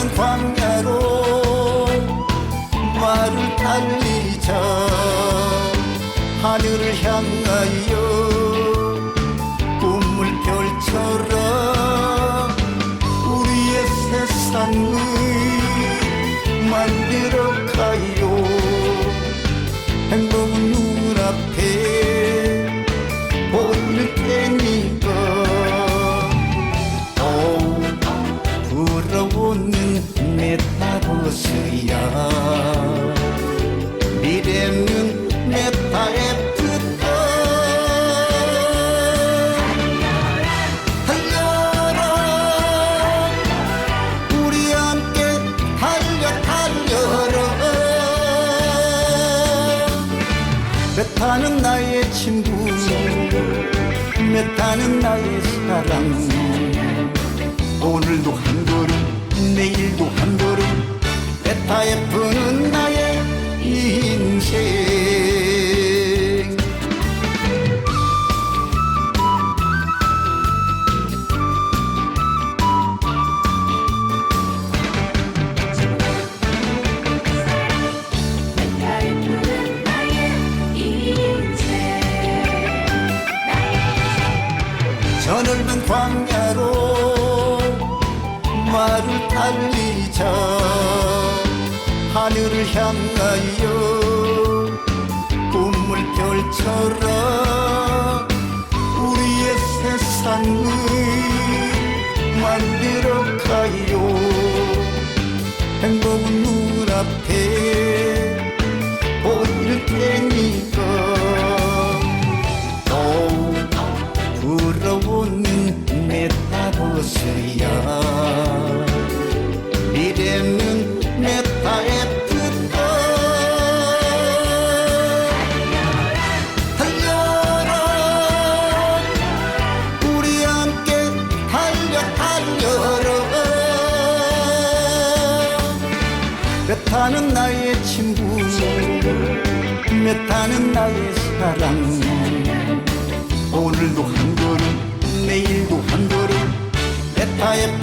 넓은 광야로 말을 달리자. 하늘을 향하여 꿈을 펼쳐라. 우리의 세상을 만들어 가요. 행복은 눈앞에 메타는 나의 친구 메타는 나의 사랑. 오늘도 한 걸음 내일도 한 걸음 메타에 푸는 넓은 광야로 말을 달리자. 하늘을 향하여 꿈을 펼쳐라. 우리의 세상을 만들어 가요. 행복은 눈앞에 메타는 나의 친구 메타는 나의 사랑. 오늘도 한 걸음 내일도 한 걸음 메타에